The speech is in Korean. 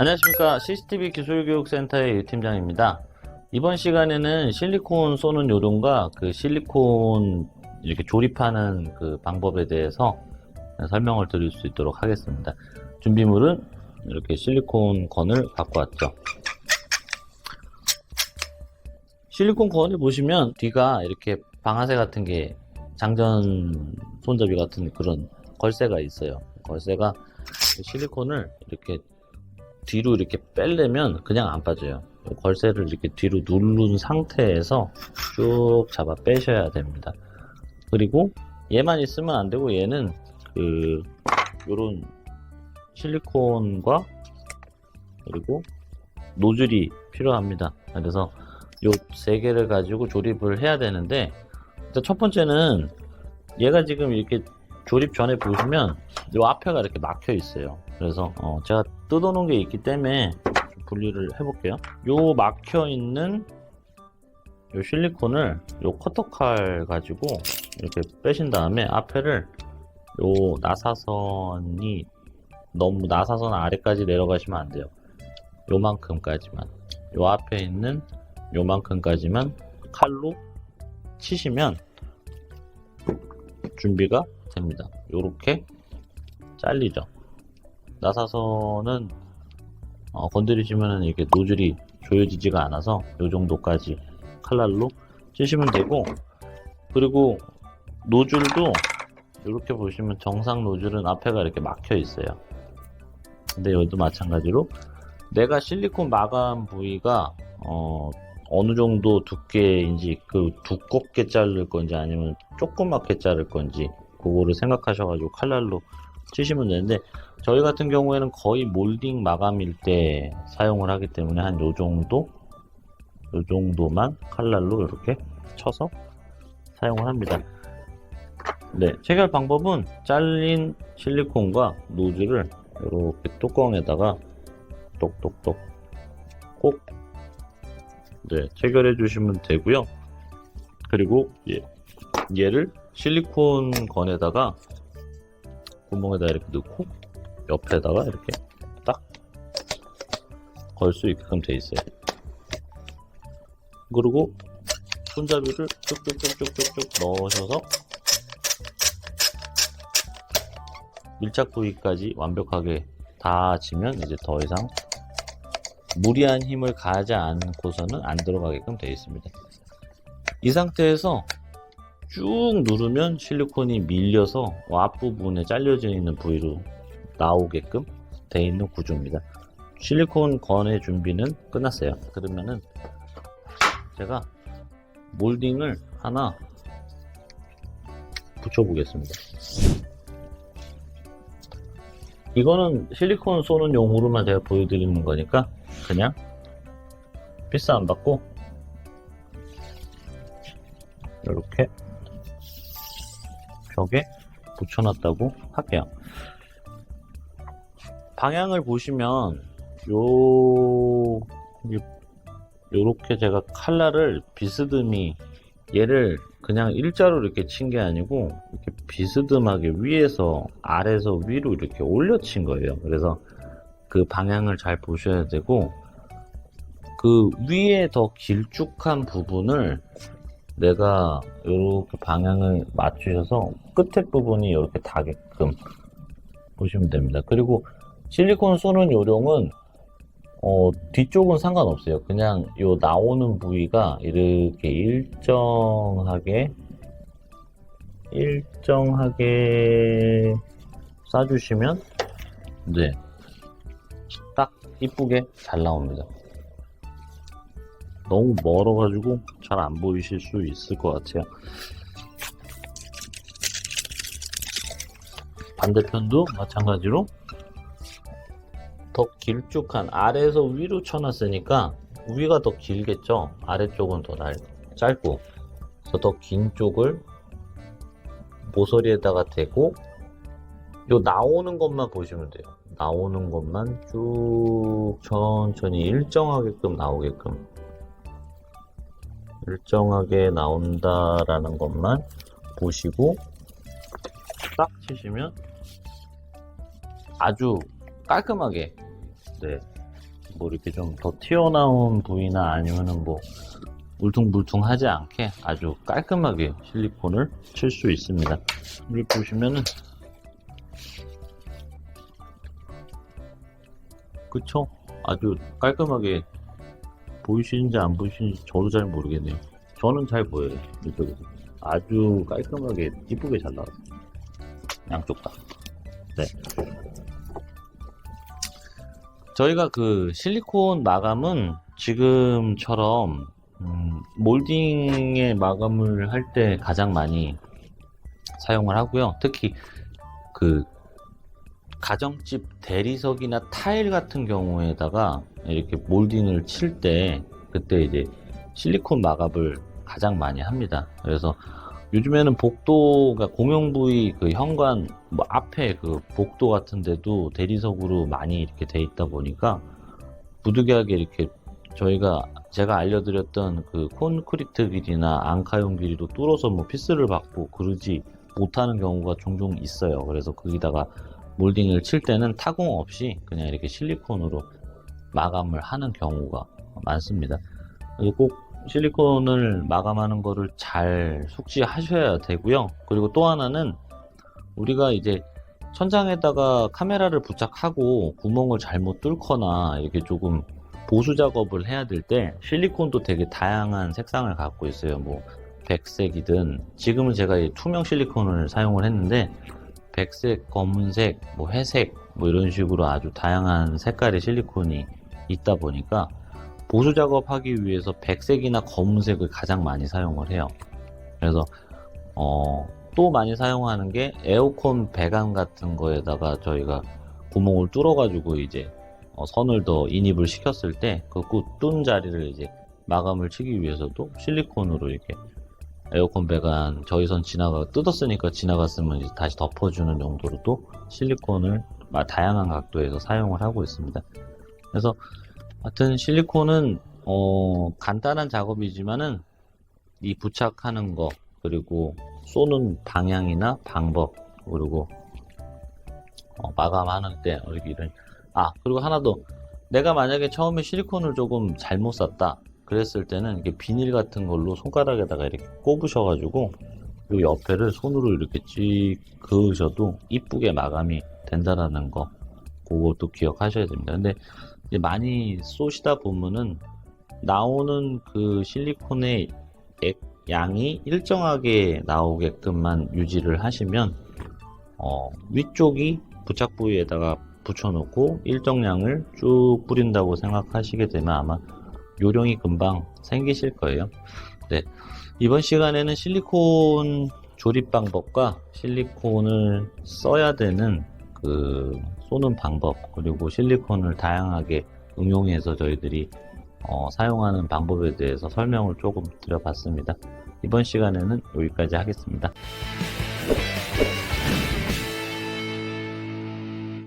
안녕하십니까 CCTV 기술교육센터의 유 팀장입니다. 이번 시간에는 실리콘 쏘는 요령과 그 실리콘 이렇게 조립하는 그 방법에 대해서 설명을 드릴 수 있도록 하겠습니다. 준비물은 이렇게 실리콘 건을 갖고 왔죠. 실리콘 건을 보시면 뒤가 이렇게 방아쇠 같은 게 장전 손잡이 같은 그런 걸쇠가 있어요. 걸쇠가 실리콘을 이렇게 뒤로 이렇게 빼려면 그냥 안 빠져요. 걸쇠를 이렇게 뒤로 누른 상태에서 쭉 잡아 빼셔야 됩니다. 그리고 얘만 있으면 안 되고 얘는 그 요런 실리콘과 그리고 노즐이 필요합니다. 그래서 요 세 개를 가지고 조립을 해야 되는데 일단 첫 번째는 얘가 지금 이렇게 조립 전에 보시면 요 앞에가 이렇게 막혀 있어요. 그래서 어, 제가 뜯어놓은 게 있기 때문에 좀 분리를 해볼게요. 요 막혀 있는 요 실리콘을 요 커터칼 가지고 이렇게 빼신 다음에 앞에를 요 나사선이 너무 나사선 아래까지 내려가시면 안 돼요. 요만큼까지만. 요 앞에 있는 요만큼까지만 칼로 치시면 준비가 됩니다. 요렇게 잘리죠. 나사선은 어, 건드리시면 이렇게 노즐이 조여지지가 않아서 요 정도까지 칼날로 치시면 되고 그리고 노즐도 이렇게 보시면 정상 노즐은 앞에가 이렇게 막혀 있어요. 근데 여기도 마찬가지로 내가 실리콘 마감 부위가 어, 어느 정도 두께인지 그 두껍게 자를 건지 아니면 조그맣게 자를 건지 그거를 생각하셔가지고 칼날로 치시면 되는데 저희 같은 경우에는 거의 몰딩 마감일 때 사용을 하기 때문에 한 요 정도 요 정도만 칼날로 이렇게 쳐서 사용을 합니다. 네, 체결 방법은 잘린 실리콘과 노즐을 이렇게 뚜껑에다가 똑똑똑 꼭 네, 체결해 주시면 되고요. 그리고 얘, 얘를 실리콘 건에다가 구멍에다 이렇게 넣고 옆에다가 이렇게 딱 걸 수 있게끔 돼 있어요. 그리고 손잡이를 쭉쭉쭉쭉쭉쭉 넣으셔서 밀착 부위까지 완벽하게 닿아지면 이제 더 이상 무리한 힘을 가하지 않고서는 안 들어가게끔 되어 있습니다. 이 상태에서 쭉 누르면 실리콘이 밀려서 앞부분에 잘려져 있는 부위로 나오게끔 되어 있는 구조입니다. 실리콘 건의 준비는 끝났어요. 그러면은 제가 몰딩을 하나 붙여보겠습니다. 이거는 실리콘 쏘는 용으로만 제가 보여드리는 거니까 그냥 피스 안 받고 이렇게 벽에 붙여놨다고 할게요. 방향을 보시면 요 요렇게 제가 칼날을 비스듬히 얘를 그냥 일자로 이렇게 친 게 아니고 이렇게 비스듬하게 위에서 아래에서 위로 이렇게 올려 친 거예요. 그래서 그 방향을 잘 보셔야 되고 그 위에 더 길쭉한 부분을 내가 이렇게 방향을 맞추셔서 끝에 부분이 이렇게 닿게끔 보시면 됩니다. 그리고 실리콘 쏘는 요령은 어, 뒤쪽은 상관없어요. 그냥 요 나오는 부위가 이렇게 일정하게 일정하게 쏴주시면 네. 딱 이쁘게 잘 나옵니다. 너무 멀어가지고 잘 안 보이실 수 있을 것 같아요. 반대편도 마찬가지로 더 길쭉한 아래에서 위로 쳐놨으니까 위가 더 길겠죠. 아래쪽은 더 날, 짧고 그래서 더 긴 쪽을 모서리에다가 대고 요 나오는 것만 보시면 돼요. 나오는 것만 쭉 천천히 일정하게끔 나오게끔 일정하게 나온다라는 것만 보시고 딱 치시면 아주 깔끔하게 네, 뭐 이렇게 좀 더 튀어나온 부위나 아니면은 뭐 울퉁불퉁하지 않게 아주 깔끔하게 실리콘을 칠 수 있습니다. 여기 보시면은 그쵸? 아주 깔끔하게 보이시는지 안 보이시는지 저도 잘 모르겠네요. 저는 잘 보여요. 이쪽에서. 아주 깔끔하게 이쁘게 잘 나왔어요. 양쪽 다. 네. 저희가 그 실리콘 마감은 지금처럼 음, 몰딩의 마감을 할 때 가장 많이 사용을 하고요. 특히 그 가정집 대리석이나 타일 같은 경우에다가 이렇게 몰딩을 칠 때 그때 이제 실리콘 마감을 가장 많이 합니다. 그래서 요즘에는 복도가 공용 부위 그 현관 뭐 앞에 그 복도 같은 데도 대리석으로 많이 이렇게 돼 있다 보니까 부득이하게 이렇게 저희가 제가 알려드렸던 그 콘크리트 길이나 앙카용 길이도 뚫어서 뭐 피스를 받고 그러지 못하는 경우가 종종 있어요. 그래서 거기다가 몰딩을 칠 때는 타공 없이 그냥 이렇게 실리콘으로 마감을 하는 경우가 많습니다. 꼭 실리콘을 마감하는 거를 잘 숙지하셔야 되고요. 그리고 또 하나는 우리가 이제 천장에다가 카메라를 부착하고 구멍을 잘못 뚫거나 이렇게 조금 보수 작업을 해야 될 때 실리콘도 되게 다양한 색상을 갖고 있어요. 뭐 백색이든 지금은 제가 이 투명 실리콘을 사용을 했는데 백색, 검은색, 뭐 회색 뭐 이런 식으로 아주 다양한 색깔의 실리콘이 있다 보니까 보수 작업하기 위해서 백색이나 검은색을 가장 많이 사용을 해요. 그래서 어, 또 많이 사용하는 게 에어컨 배관 같은 거에다가 저희가 구멍을 뚫어가지고 이제 어, 선을 더 인입을 시켰을 때그뚫은 자리를 이제 마감을 치기 위해서도 실리콘으로 이렇게 에어컨 배관 저희선 지나가 뜯었으니까 지나갔으면 이제 다시 덮어주는 용도로도 실리콘을 마- 다양한 각도에서 사용을 하고 있습니다. 그래서 하여튼 실리콘은 어, 간단한 작업이지만은 이 부착하는 거 그리고 쏘는 방향이나 방법 그리고 어, 마감하는 때 여기를. 아 그리고 하나 더. 내가 만약에 처음에 실리콘을 조금 잘못 샀다 그랬을 때는 이게 비닐 같은 걸로 손가락에다가 이렇게 꼽으셔가지고 이 옆에를 손으로 이렇게 찍 그으셔도 이쁘게 마감이 된다라는 거 그것도 기억하셔야 됩니다. 근데 많이 쏘시다 보면은 나오는 그 실리콘의 액 양이 일정하게 나오게끔만 유지를 하시면 어, 위쪽이 부착 부위에다가 붙여놓고 일정량을 쭉 뿌린다고 생각하시게 되면 아마 요령이 금방 생기실 거예요. 네. 이번 시간에는 실리콘 조립 방법과 실리콘을 써야 되는 그 쏘는 방법 그리고 실리콘을 다양하게 응용해서 저희들이 어, 사용하는 방법에 대해서 설명을 조금 드려봤습니다. 이번 시간에는 여기까지 하겠습니다.